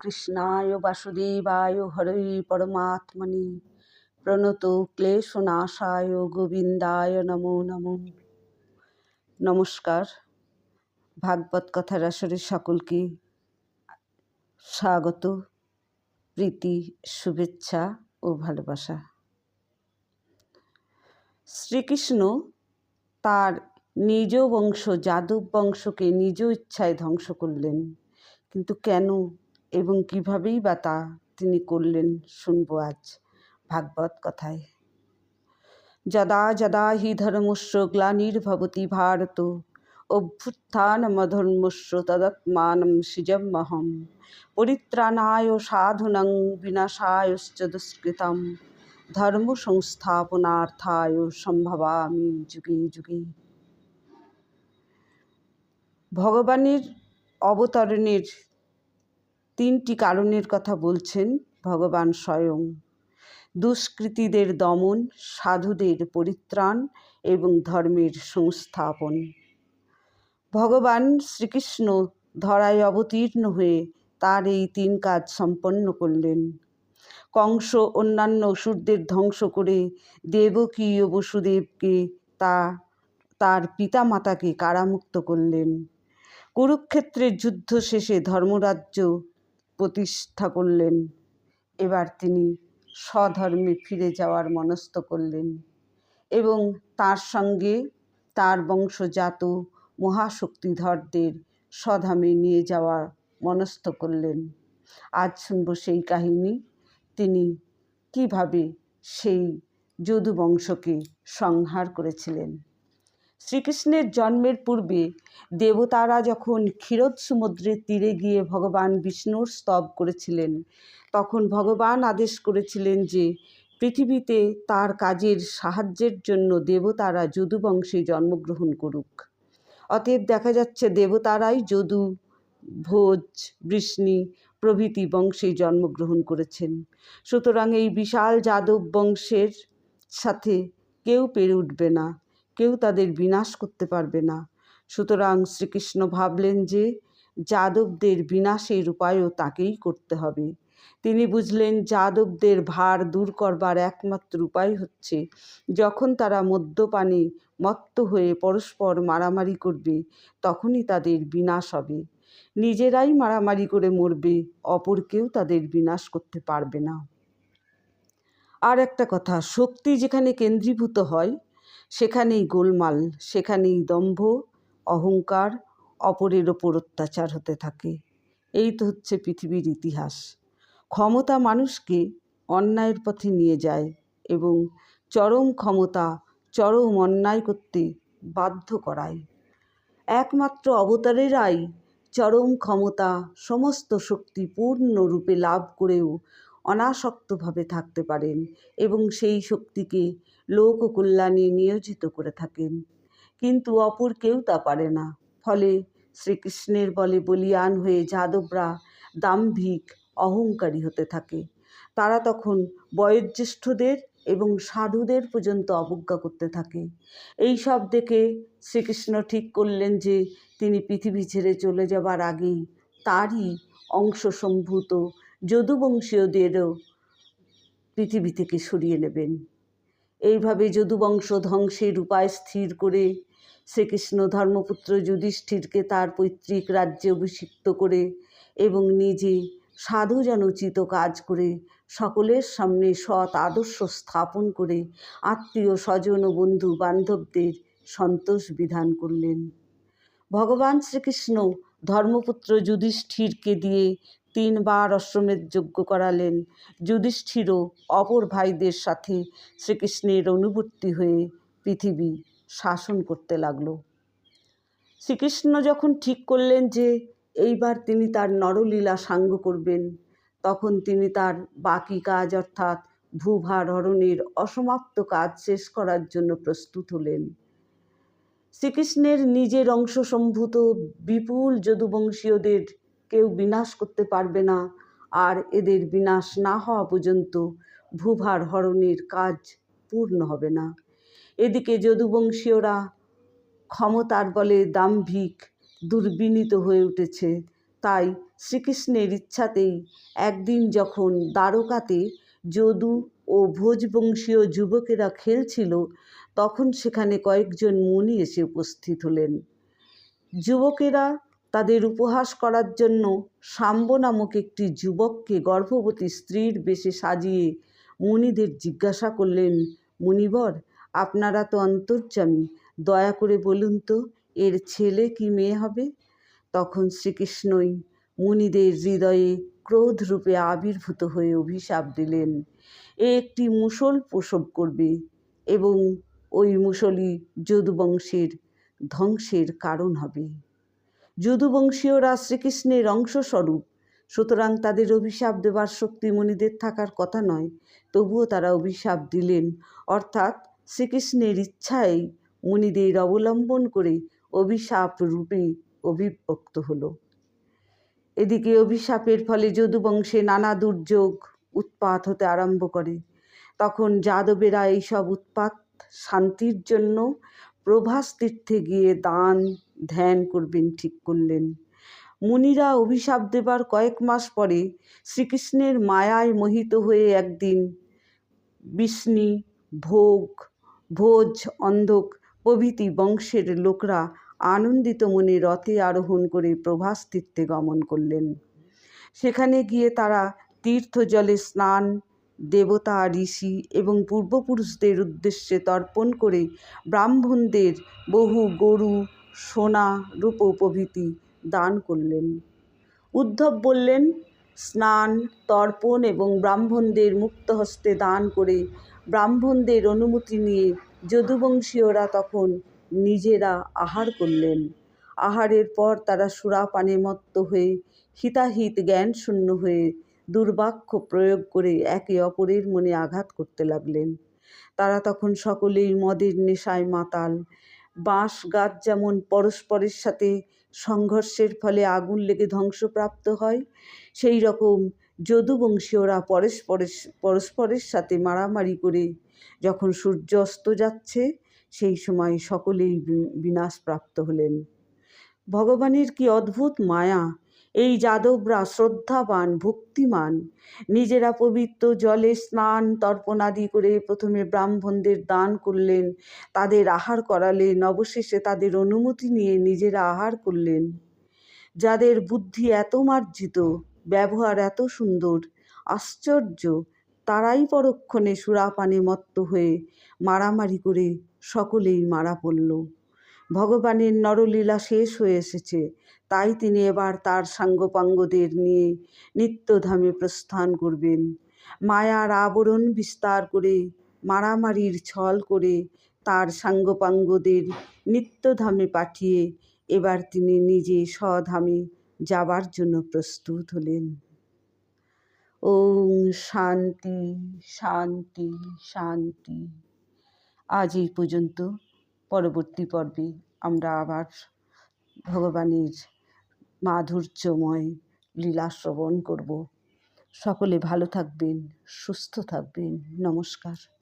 কৃষ্ণায় বাসুদেবায় হরৈ পরমাত্মনি। প্রণত ক্লেশনাশায় গোবিন্দায় নমো নমো। নমস্কার। ভাগবত কথার আসরে সকলকে স্বাগত, প্রীতি, শুভেচ্ছা ও ভালোবাসা। শ্রীকৃষ্ণ তার নিজ বংশ, যাদব বংশকে নিজ ইচ্ছায় ধ্বংস করলেন। কিন্তু কেন এবং কীভাবেই বা তা তিনি করলেন শুনব আজ ভাগবত কথায়। যদা যদা হি ধর্মস্য গ্লানির্ভবতি ভারত, অভ্যুত্থান অভ্যুত্থানমধর্মস্য তদাত্মানম সৃজমহম পরিত্রাণায় সাধুনং বিনাশায়শ্চ দুষ্কৃতম, ধর্ম সংস্থাপনার্থায় সম্ভবামি যুগে যুগে। ভগবানের অবতরণের তিনটি কারণের কথা বলছেন ভগবান স্বয়ং। দুষ্কৃতীদের দমন, সাধুদের পরিত্রাণ এবং ধর্মের সংস্থাপন। ভগবান শ্রীকৃষ্ণ ধরায় অবতীর্ণ হয়ে তার এই তিন কাজ সম্পন্ন করলেন। কংস অন্যান্য অসুরদের ধ্বংস করে দেবকী ও বসুদেবকে তা, তার পিতামাতাকে কারামুক্ত করলেন। কুরুক্ষেত্রের যুদ্ধ শেষে ধর্মরাজ্য প্রতিষ্ঠা করলেন। এবার তিনি স্বধর্মে ফিরে যাওয়ার মনস্থ করলেন এবং তার সঙ্গে তার বংশজাত মহাশক্তিধরদের স্বধামে নিয়ে যাওয়ার মনস্থ করলেন। আজ শুনব সেই কাহিনী। তিনি কীভাবে সেই যদু বংশকে সংহার করেছিলেন। শ্রীকৃষ্ণের জন্মের পূর্বে দেবতারা যখন ক্ষীরোদ সমুদ্রের তীরে গিয়ে ভগবান বিষ্ণুর স্তব করেছিলেন, তখন ভগবান আদেশ করেছিলেন যে পৃথিবীতে তার কাজের সাহায্যের জন্য দেবতারা যদু বংশে জন্মগ্রহণ করুক। অতএব দেখা যাচ্ছে দেবতারাই যদু, ভোজ, বৃষ্ণি প্রভৃতি বংশে জন্মগ্রহণ করেছেন। সুতরাং এই বিশাল যাদব বংশের সাথে কেউ পেরে উঠবে না। কেউ তাদের বিনাশ করতে পারবে না। সুতরাং শ্রীকৃষ্ণ ভাবলেন যে যাদবদের বিনাশের উপায়ও তাকেই করতে হবে। তিনি বুঝলেন যাদবদের ভার দূর করবার একমাত্র উপায় হচ্ছে, যখন তারা মদ্যপানে মত্ত হয়ে পরস্পর মারামারি করবে, তখনই তাদের বিনাশ হবে। নিজেরাই মারামারি করে মরবে, অপরকেও তাদের বিনাশ করতে পারবে না। আর একটা কথা, শক্তি যেখানে কেন্দ্রীভূত হয় সেখানেই গোলমাল, সেখানেই দম্ভ, অহংকার, অপরের ওপর অত্যাচার হতে থাকে। এই তো হচ্ছে পৃথিবীর ইতিহাস। ক্ষমতা মানুষকে অন্যায়ের পথে নিয়ে যায় এবং চরম ক্ষমতা, চরম অন্যায় করতে বাধ্য করায়। একমাত্র অবতারেরাই চরম ক্ষমতা, সমস্ত শক্তি পূর্ণরূপে লাভ করেও অনাসক্তভাবে থাকতে পারেন এবং সেই শক্তিকে লোক কল্যাণে নিয়োজিত করে থাকেন। কিন্তু অপর কেউ তা পারে না। ফলে শ্রীকৃষ্ণের বলে বলিয়ান হয়ে যাদবরা দাম্ভিক, অহংকারী হতে থাকে। তারা তখন বয়োজ্যেষ্ঠদের এবং সাধুদের পর্যন্ত অবজ্ঞা করতে থাকে। এই সব দেখে শ্রীকৃষ্ণ ঠিক করলেন যে তিনি পৃথিবী ছেড়ে চলে যাবার আগেই তারই অংশসম্ভূত যদুবংশীয়দেরও পৃথিবী থেকে সরিয়ে নেবেন। এইভাবে যদুবংশ ধ্বংসের উপায় স্থির করে শ্রীকৃষ্ণ ধর্মপুত্র যুধিষ্ঠিরকে তার পৈতৃক রাজ্যে অভিষিক্ত করে এবং নিজে সাধু উচিত কাজ করে, সকলের সামনে সৎ আদর্শ স্থাপন করে আত্মীয় স্বজন ও বন্ধু বান্ধবদের সন্তোষ বিধান করলেন। ভগবান শ্রীকৃষ্ণ ধর্মপুত্র যুধিষ্ঠিরকে দিয়ে তিনবার অশ্বমেধ যজ্ঞ করালেন। যুধিষ্ঠিরও অপর ভাইদের সাথে শ্রীকৃষ্ণের অনুবর্তী হয়ে পৃথিবী শাসন করতে লাগল। শ্রীকৃষ্ণ যখন ঠিক করলেন যে এইবার তিনি তার নরলীলা সাঙ্গ করবেন, তখন তিনি তার বাকি কাজ অর্থাৎ ভূভার হরণের অসমাপ্ত কাজ শেষ করার জন্য প্রস্তুত হলেন। শ্রীকৃষ্ণের নিজের অংশসম্ভূত বিপুল যদুবংশীয়দের কেউ বিনাশ করতে পারবে না। আর এদের বিনাশ না হওয়া পর্যন্ত ভূভার হরণের কাজ পূর্ণ হবে না। এদিকে যদুবংশীয়রা ক্ষমতার বলে দাম্ভিক দুর্বিনীত হয়ে উঠেছে। তাই শ্রীকৃষ্ণের ইচ্ছাতেই একদিন যখন দ্বারকাতে যদু ও ভোজবংশীয় যুবকেরা খেলছিল, তখন সেখানে কয়েকজন মুনি এসে উপস্থিত হলেন। যুবকেরা তাদের উপহাস করার জন্য শাম্ব নামক একটি যুবককে গর্ভবতী স্ত্রীর বেশে সাজিয়ে মুনিদের জিজ্ঞাসা করলেন, মুনিবর, আপনারা তো অন্তর্যামী, দয়া করে বলুন তো, এর ছেলে কি মেয়ে হবে? তখন শ্রীকৃষ্ণই মুনিদের হৃদয়ে ক্রোধ রূপে আবির্ভূত হয়ে অভিশাপ দিলেন, এ একটি মুসল প্রসব করবে এবং ওই মুসলি যদুবংশের ধ্বংসের কারণ হবে। যদুবংশীয়রা শ্রীকৃষ্ণের অংশস্বরূপ। সুতরাং তাদের অভিশাপ দেবার শক্তি মুনিদের থাকার কথা নয়, তবুও তারা অভিশাপ দিলেন। অর্থাৎ শ্রীকৃষ্ণের ইচ্ছায় মুনিদের অবলম্বন করে অভিশাপ রূপে অভিব্যক্ত হল। এদিকে অভিশাপের ফলে যদুবংশে নানা দুর্যোগ উৎপাত হতে আরম্ভ করে। তখন যাদবেরা এইসব উৎপাত, শান্তির জন্য প্রভাস তীর্থে গিয়ে দান ধ্যান করবেন, ঠিক করলেন। মুনিরা অভিশাপ দেবার কয়েক মাস পরে শ্রীকৃষ্ণের মায়ায় মোহিত হয়ে একদিন বিষ্ণি, ভোগ, ভোজ, অন্ধক প্রভৃতি বংশের লোকরা আনন্দিত মনে রথে আরোহণ করে প্রভাস তীর্থে গমন করলেন। সেখানে গিয়ে তারা তীর্থ জলে স্নান, দেবতা, ঋষি এবং পূর্বপুরুষদের উদ্দেশ্যে তর্পণ করে ব্রাহ্মণদের বহু গরু সোনা রূপ প্রভৃতি দান করলেন। উদ্ধব বললেন, স্নান, তর্পণ এবং ব্রাহ্মণদের মুক্ত হস্তে দান করে ব্রাহ্মণদের অনুমতি নিয়ে যদুবংশীয়রা তখন নিজেরা আহার করলেন। আহারের পর তারা সুরাপানে মত্ত হয়ে হিতাহিত জ্ঞান শূন্য হয়ে দুর্বাক্য প্রয়োগ করে একে অপরের মনে আঘাত করতে লাগলেন। তারা তখন সকলেই মদের নেশায় মাতাল বাঁশ গাছ যেমন পরস্পরের সাথে সংঘর্ষের ফলে আগুন লেগে ধ্বংসপ্রাপ্ত হয়, সেই রকম যদুবংশীয়রা পরস্পরের পরস্পরের সাথে মারামারি করে যখন সূর্য অস্ত যাচ্ছে, সেই সময় সকলেই বিনাশপ্রাপ্ত হলেন। ভগবানের কি অদ্ভুত মায়া এই যাদবরা শ্রদ্ধাবান, ভক্তিমান। নিজেরা পবিত্র জলে স্নান, তর্পণাদি করে প্রথমে ব্রাহ্মণদের দান করলেন, তাদের আহার করালেন, অবশেষে তাদের অনুমতি নিয়ে নিজেরা আহার করলেন। যাদের বুদ্ধি এত মার্জিত, ব্যবহার এত সুন্দর, আশ্চর্য, তারাই পরক্ষণে সুরাপানে মত্ত হয়ে মারামারি করে সকলেই মারা পড়ল। ভগবানের নরলীলা শেষ হয়ে এসেছে। তাই তিনি এবার তার সাঙ্গপাঙ্গদের নিয়ে নিত্যধামে প্রস্থান করবেন। মায়ার আবরণ বিস্তার করে, মারামারির ছল করে তার সাঙ্গপাঙ্গদের নিত্যধামে পাঠিয়ে এবার তিনি নিজে স্বধামে যাবার জন্য প্রস্তুত হলেন। ওং শান্তি শান্তি শান্তি। আজ এই পর্যন্ত। পরবর্তী পর্বে আমরা আবার ভগবানের মাধুর্যময় লীলা শ্রবণ করব। সকলে ভালো থাকবেন, সুস্থ থাকবেন। নমস্কার।